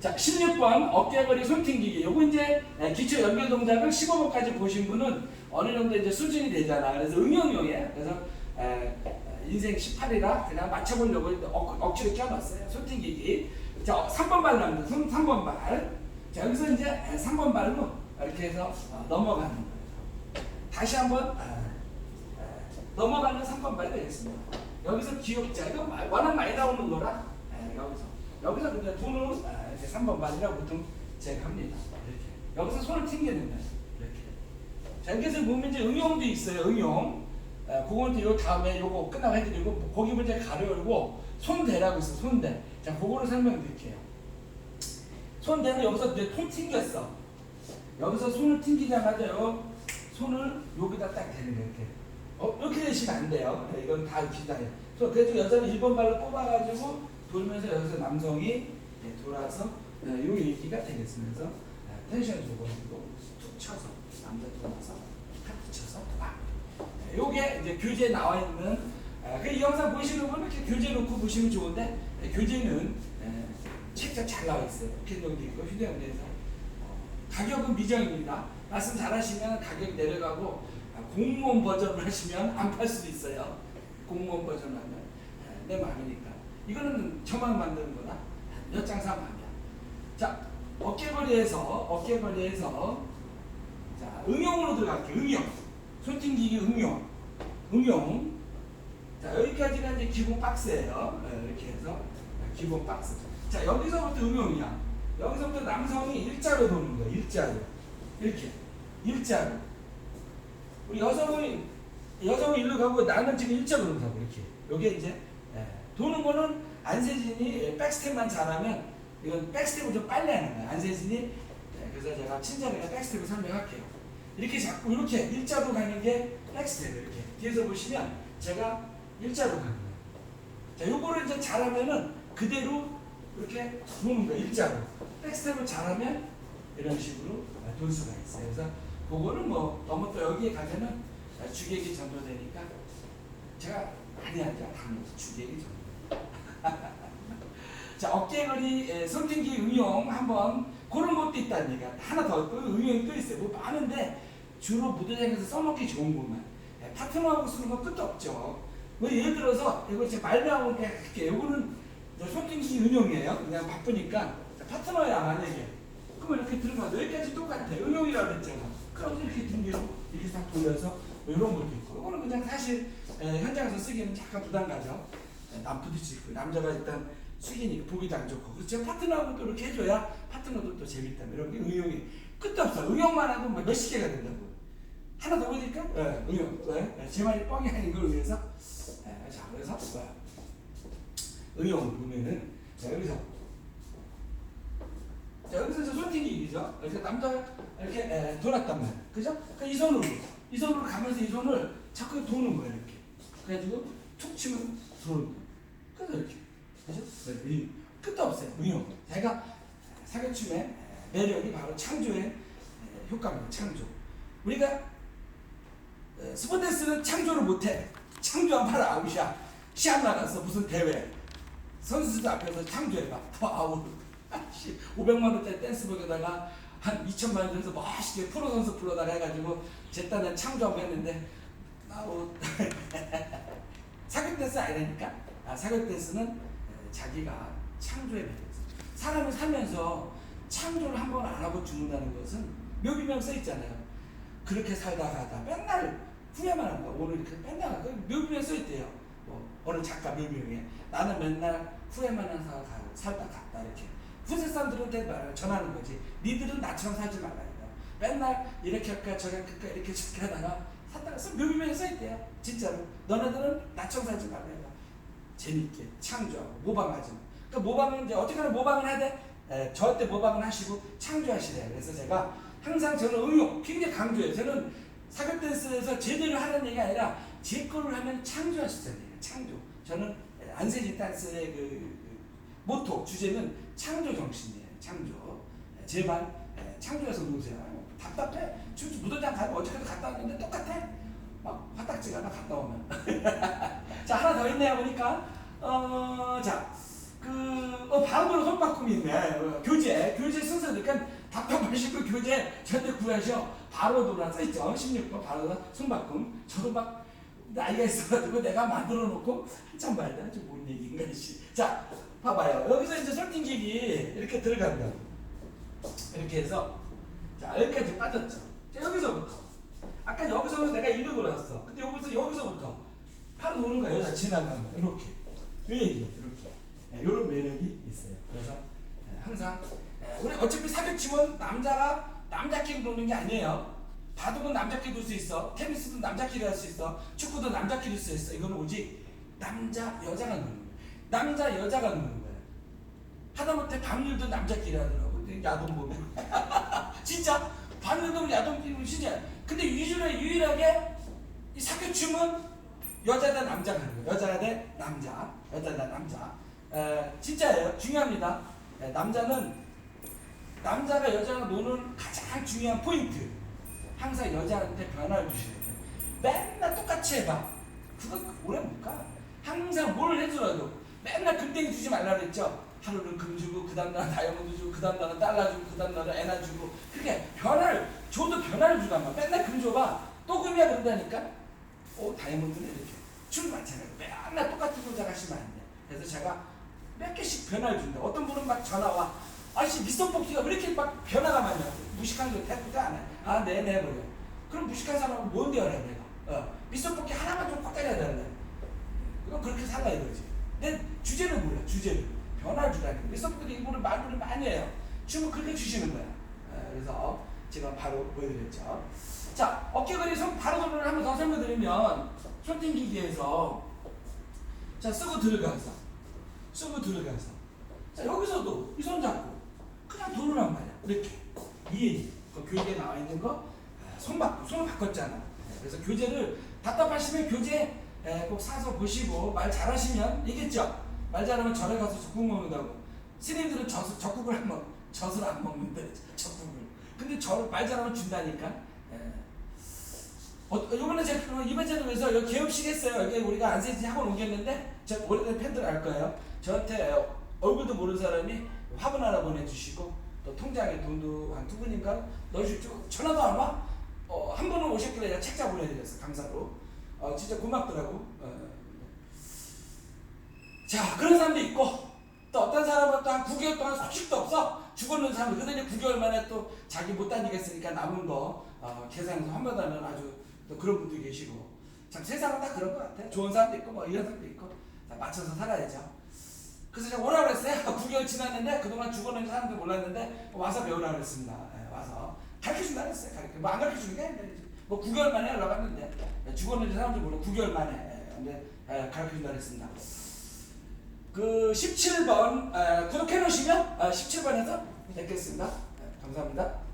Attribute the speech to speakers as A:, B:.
A: 자, 16번 어깨거리 손튕기기. 요거 이제 에, 기초 연결 동작을 15번까지 보신 분은 어느 정도 이제 수준이 되잖아. 그래서 응용용이에요. 그래서 에, 인생 18이라 그냥 맞춰보려고 억, 억지로 껴놨어요. 손튕기기. 자, 3번 발 나옵니다. 3, 3번 발. 자, 여기서 이제 에, 3번 발로 이렇게 해서 어, 넘어가는 거예요. 다시 한번 넘어가는 3번 발 되겠습니다. 여기서 기억자 이거 마- 워낙 많이 나오는 거라 예, 여기서 여기서 돈은 아, 이제 3번 발이라고 보통 제가 합니다. 이렇게 여기서 손을 튕기는 거예요. 이렇게 자 이제 응용도 있어요. 응용 아, 그건 요 다음에 요거 끝나고 해드리고 거기 문제 가려고 손대라고 있어 손대. 자 그거를 설명드릴게요. 손대는 여기서 이제 손 튕겼어. 여기서 손을 튕기자마자 요 손을 여기다 딱 대는 거예요. 이렇게. 어, 이렇게 되시면 안 돼요. 네, 이건 다 비슷해요. 그래서 여자는 1번 발로 뽑아가지고 돌면서 여기서 남성이 네, 돌아서 네, 요 얘기가 되겠으면서 네, 텐션 그리고 툭 쳐서 남자 돌아서 탁 쳐서 막. 네, 요게 이제 교재에 나와 있는 아, 그이 영상 보시는 분은 이렇게 교재 놓고 보시면 좋은데 네, 교재는 네, 책자 잘 나와 있어요. 포켓용도 있고 휴대용에서 어, 가격은 미정입니다. 말씀 잘하시면 가격 내려가고 아, 공무원 버전을 하시면 안 팔 수도 있어요. 공무원 버전 하면 아, 내 마음이니까. 이거는 저만 만드는 거다. 안 돼. 자, 어깨거리에서 어깨거리에서 자 응용으로 들어갈게요. 응용. 손튕기기 응용. 응용. 자 여기까지가 이제 기본 박스예요. 네, 이렇게 해서 기본 박스. 자 여기서부터 응용이야. 여기서부터 남성이 일자로 도는 거야. 일자로. 이렇게 일자로. 우리 여성은 여성은 일로 가고 나는 지금 일자로 도는다고 이렇게. 요게 이제 예, 도는 거는 안세진이 백스텝만 잘하면 이건 백스텝을 좀 빨리 하는 거야. 안세진이 예, 그래서 제가 친절하게 백스텝을 설명할게요. 이렇게 자꾸 이렇게 일자로 가는 게 백스텝 이렇게 뒤에서 보시면 제가 일자로 가는 거예요. 자, 요거를 이제 잘하면은 그대로 이렇게 도는 거예요. 일자로. 백스텝을 잘하면 이런 식으로 돌 수가 있어요. 그래서 그거는 뭐 너무 또 여기에 가면은 주객이 전도되니까 제가 많이 하죠. 당연히 주객이 전도. 자 에, 손등기 응용 한번 그런 것도 있다는 얘기야. 하나 더 또 응용이 또 있어요. 뭐 많은데 주로 무대장에서 써먹기 좋은 것만. 예, 파트너하고 쓰는 건 끝도 없죠. 뭐 예를 들어서 이거 제 말명하고 이렇게 이거는 손등기 응용이에요. 그냥 바쁘니까 자, 파트너야 만약에 그러면 이렇게 들어가도 여기까지 똑같아. 응용이라고 그랬잖아. 그럼 이렇게 등기로 이렇게 딱 돌려서 뭐 이런 것도 있고. 이거는 그냥 사실 에, 현장에서 쓰기는 약간 부담 가죠. 에, 남편도 있고 남자가 일단 숙이니까 보기도 안 좋고. 그렇죠. 파트너하고 또 이렇게 해줘야 파트너도 또 재밌다. 이런 게 응용이 끝도 없어. 응용만 해도 뭐 몇십 개가 된다고. 하나 더 보니까 예, 응용. 왜? 제 말이 뻥이 아닌 걸 위해서. 예, 자, 그래서? 응용을 보면은 자, 여기서 자, 여기서 이제 손팅기죠. 이렇게 남자가 이렇게 에, 돌았단 말이야. 그죠? 그러니까 이 손으로, 이 손으로 가면서 이 손을 자꾸 도는 거야, 이렇게. 그래가지고 툭 치면 거야. 그래서 이렇게. 그죠? 네, 이 끝도 없어요. 응용. 제가 사교춤의 매력이 바로 창조의 에, 효과입니다. 창조. 우리가 에, 스포츠는 창조를 못해. 창조한 바로 아웃이야. 시합 나가서 무슨 대회. 선수들 앞에서 창조해봐. 더 아웃. 씨, 500만 원짜리 댄스복에다가 한 2천만 원 들여서 멋있게 프로 선수 불러다가 해가지고 제 딴에 창조 한번 했는데 아웃. 댄스 아니라니까. 아, 사격 댄스는 에, 자기가 창조의 매력. 사람을 살면서 창조를 한 번 안 하고 죽는다는 것은 묘비명 써 있잖아요. 그렇게 살다가 하다 맨날 후회만 거야. 오늘 이렇게 맨날 그 묘비명 써 있대요. 뭐 어느 작가 묘비명에 나는 맨날 후회만 하다 가- 살다 갔다 이렇게. 후세 사람들한테 말 전하는 거지. 니들은 나처럼 살지 말라. 맨날 이렇게 할까 저렇게 할까 이렇게 저렇게 하다가 살다가 써 묘비명에 써 있대요. 진짜로. 너네들은 나처럼 살지 말라. 재밌게 창조하고 모방하지. 마. 그러니까 모방은 이제 어떻게 하면 모방을 돼? 에, 저한테 모방을 하시고 창조하시래요. 그래서 제가 항상 저는 응용 굉장히 강조해요. 저는 사격 댄스에서 제대로 하는 얘기가 아니라 제 거를 하면 얘기예요. 창조. 저는 에, 안세지 댄스의 그, 그 모토 주제는 창조 정신이에요. 창조. 에, 제발 에, 창조해서 노세요. 뭐 답답해. 지금 무도장 가고 어저께도 갔다 왔는데 똑같아. 막 화딱지가 나 갔다 오면. 자 하나 더 있네요 보니까. 어, 자 그, 어, 바로 손바꿈이 있네. 어, 교재, 교재 순서니까 답답 하시고 교재 절대 구하셔. 바로 돌아서 있죠. 16번 바로 돌아 손바꿈. 저도 막 나이가 있어가지고 내가 만들어 놓고 한참 봐야 돼. 저뭔 얘기인가, 씨. 자, 봐봐요. 여기서 이제 설팅기기 이렇게 들어간다. 이렇게 해서 자, 여기까지 빠졌죠. 자, 여기서부터. 아까 여기서는 내가 일로 돌았어. 근데 여기서, 여기서부터 바로 노는 거예요. 자, 지나가는 거. 이렇게. 이 얘기, 이렇게. 네, 이런 매력이 있어요. 그래서 네, 항상 네, 우리 어차피 사격치면 남자가 남자끼리 노는 게 아니에요. 바둑은 남자끼리 놀 수 있어. 테니스도 남자끼리 할 수 있어. 축구도 남자끼리 할 수 있어. 이거는 오직 남자 여자가 노는 거예요. 남자 여자가 노는 거예요. 하다못해 밤일도 남자끼리 하더라고. 야동 보면 진짜 밤일도 야동 보면 진짜. 근데 유일하게 유일하게 이 사교춤은 여자 대 남자가 하는 거예요. 여자 대 남자, 여자 대 남자. 에, 진짜예요. 중요합니다. 에, 남자는 남자가 여자가 노는 가장 중요한 포인트. 항상 여자한테 변화를 주셔야 돼요. 맨날 똑같이 해봐. 그거 오래 못 가. 항상 뭘 해주라도 맨날 금땡이 주지 말라 그랬죠. 하루는 금 주고 그 다음 날은 다이아몬드 주고 그 다음 날은 달러 주고 그 다음 날은 에나 주고 그렇게 변화를 줘도 변화를 주란 말이야. 맨날 금 줘봐. 또 금이야 그런다니까. 오 다이아몬드는 이렇게 춤 마찬가지. 맨날 똑같은 동작 하시면 안 돼. 그래서 제가 몇 개씩 변화를 준다. 어떤 분은 막 전화 와. 아씨 미스터 뽑기가 왜 이렇게 막 변화가 많냐. 무식한 거 대꾸도 안 해. 아 네네 버려. 그럼 무식한 사람은 뭔데 하래 내가. 어. 미스터 뽑기 하나만 좀꽉 때려야 되는데. 그럼 그렇게 살라 이거지. 내 주제는 몰라. 주제를 변화를 주라는. 미스터 뽑기 이분은 말들을 많이 해요. 춤을 그렇게 주시는 거야. 어, 그래서 제가 바로 보여드렸죠. 자 어깨걸이 손 바로 돌을 한번 더 설명드리면 손땡기기에서 자 쓰고 들어가서 쓰고 들어가서 자 여기서도 이 손 잡고 그냥 도르란 말이야 이렇게 이그 교재에 나와 있는 거 아, 손 바꾸 손을 바꿨잖아 그래서 교재를 답답하시면 교재 에, 꼭 사서 보시고 말 잘하시면 이겠죠 말 잘하면 절에 가서 적국 먹는다고 스님들은 젖, 적국을 안 먹, 젖을 안 먹는데 적국을 근데 저말 잘하면 준다니까 예. 어, 이번에 제가 그 이번 제도에서 여기 개업식 했어요. 여기 우리가 안세지 학원 옮겼는데 제 오래된 팬들 알 거예요. 저한테 얼굴도 모르는 사람이 화분 하나 보내주시고 또 통장에 돈도 한 두 분인가 넣어주고 전화도 안 와? 어, 한 분은 오셨길래 제가 책자 보내드렸어 감사로. 어, 진짜 고맙더라고. 어. 자 그런 사람도 있고 또 어떤 사람은 또 한 9개월 동안 소식도 없어. 죽었는 사람 근데 이제 9개월 만에 또 자기 못 다니겠으니까 남은 거 어, 계산해서 환불하는 아주 또 그런 분도 계시고. 참 세상은 다 그런 것 같아. 좋은 사람도 있고 뭐 이런 사람도 있고. 다 맞춰서 살아야죠. 그래서 제가 오라 그랬어요? 9개월 지났는데 그동안 죽었는 사람도 몰랐는데 와서 배우라 그랬습니다. 예, 와서. 가르쳐 준다 그랬어요 가르쳐. 뭐안 가르쳐 주는 게 아니라 뭐 9개월 만에 올라갔는데 죽었는지 사람도 몰라. 9개월 만에. 예, 근데 예, 가르쳐 준다 그랬습니다 그 17번 구독해 놓으시면 17번에서 뵙겠습니다. 네, 감사합니다.